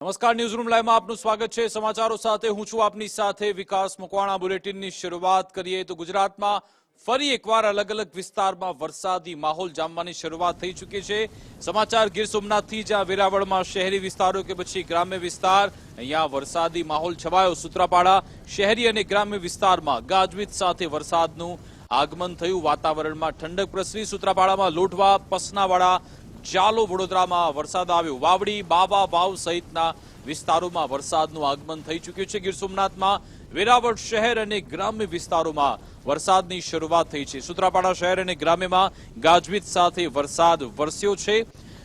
નમસ્કાર ન્યૂઝરૂમ લાઈવમાં આપનું સ્વાગત છે. સમાચારો સાથે હું છું આપની સાથે વિકાસ મકવાણા. બુલેટિનની શરૂઆત કરીએ તો ગુજરાતમાં ફરી એકવાર અલગ અલગ વિસ્તારમાં વરસાદી માહોલ જામવાની શરૂઆત થઈ ચૂકી છે. સમાચાર, ગીર સોમનાથથી જ્યાં વેરાવળમાં શહેરી વિસ્તારો કે પછી ગ્રામ્ય વિસ્તાર, અહીંયા વરસાદી માહોલ છવાયો. સૂત્રાપાડા શહેરી અને ગ્રામ્ય વિસ્તારમાં ગાજવીજ સાથે વરસાદનું આગમન થયું. વાતાવરણમાં ઠંડક પ્રસરી. સૂત્રાપાડામાં લોઢવા, પસનાવાડા ચાલો વડોદરામાં વરસાદ આવ્યો. વાવડી, બાવા, વાવ સહિતના વિસ્તારોમાં વરસાદનું આગમન થઈ ચૂક્યું છે. ગીર સોમનાથમાં વેરાવળ શહેર અને ગ્રામ્ય વિસ્તારોમાં વરસાદની શરૂઆત થઈ છે. સુત્રાપાડા શહેર અને ગ્રામ્યમાં ગાજવીજ સાથે વરસાદ વરસ્યો છે.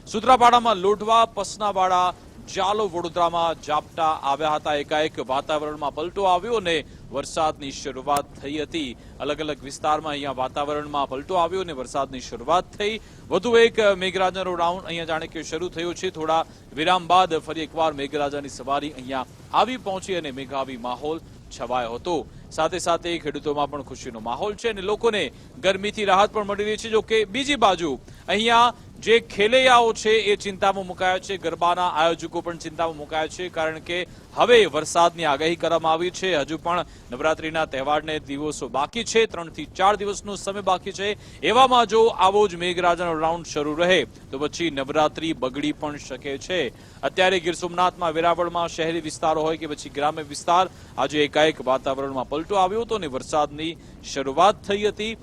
સુત્રાપાડામાં લોઢવા, પસનાવાડા ચાલો વડોદરામાં ઝાપટા આવ્યા હતા. એકાએક વાતાવરણમાં પલટો આવ્યો અને વરસાદની શરૂઆત થઈ હતી. અલગ અલગ વિસ્તારમાં અહીંયા વાતાવરણમાં પલટો આવ્યો અને વરસાદની શરૂઆત થઈ. વધુ એક મેઘરાજાનો રાઉન્ડ અહીંયા જાણે કે શરૂ થયો છે. થોડા વિરામ બાદ ફરી એકવાર મેઘરાજાની સવારી અહીંયા આવી પહોંચી અને મેઘાવી માહોલ છવાયો હતો. સાથે સાથે ખેડૂતોમાં પણ ખુશીનો માહોલ છે અને લોકોને ગરમીથી રાહત પણ મળી રહી છે. જો કે બીજી બાજુ અહીંયા જે ખેલૈયાઓ છે એ ચિંતામાં મુકાયા છે. ગરબાના આયોજકો પણ ચિંતામાં મુકાયા છે, કારણ કે હવે વરસાદની આગાહી કરવામાં આવી છે. હજુ પણ નવરાત્રીના તહેવારને દિવસો બાકી છે. ત્રણથી ચાર દિવસનો સમય બાકી છે. એવામાં જો આવો જ મેઘરાજાનો રાઉન્ડ શરૂ રહે, તો પછી નવરાત્રી બગડી પણ શકે છે. અત્યારે ગીર સોમનાથમાં વેરાવળમાં શહેરી વિસ્તારો હોય કે પછી ગ્રામ્ય વિસ્તાર, આજે એકાએક વાતાવરણમાં પલટો આવ્યો હતો અને વરસાદની શરૂઆત થઈ હતી.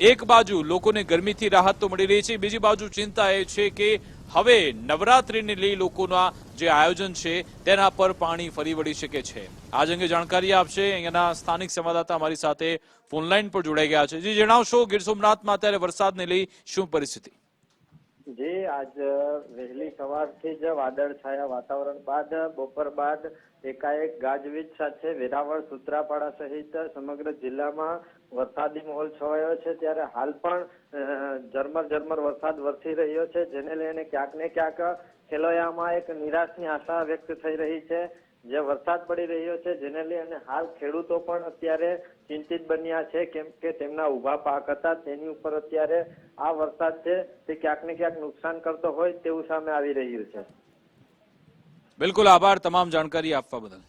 એક બાજુ લોકોને ગરમીથી રાહત તો મળી રહી છે, બીજી બાજુ ચિંતા એ છે કે હવે નવરાત્રિને લઈ લોકોના જે આયોજન છે, તેના પર પાણી ફરી વળી શકે છે. આજ અંગે જાણકારી આપશે અહીંયાના સ્થાનિક સંવાદદાતા અમારી સાથે ફોનલાઈન પર જોડાઈ ગયા છે. જે, જણાવશો ગીર સોમનાથમાં અત્યારે વરસાદને લઈ શું પરિસ્થિતિ? જી આજ વહેલી સવારથી જ વાદળ છાયા વાતાવરણ બાદ, બપોર બાદ એકાએક ગાજવીજ સાથે વેરાવળ સુત્રાપાડા સહિત સમગ્ર જિલ્લામાં વરસાદી માહોલ છવાયો છે. ત્યારે હાલ પણ ઝરમર ઝરમર વરસાદ વરસી રહ્યો છે, જેને લઈને ક્યાંક ને ક્યાંક ખેલોયામાં એક નિરાશની આશા વ્યક્ત થઈ રહી છે. જે વરસાદ પડી રહ્યો છે જેને લઈને હાલ ખેડૂતો પણ અત્યારે ચિંતિત બન્યા છે કેમ કે તેમના ઊભા પાક હતા, તેની ઉપર અત્યારે આ વરસાદ છે તે ક્યાંક ને ક્યાંક નુકસાન કરતો હોય તેવું સામે આવી રહ્યું છે. બિલકુલ આભાર, તમામ જાણકારી આપવા બદલ.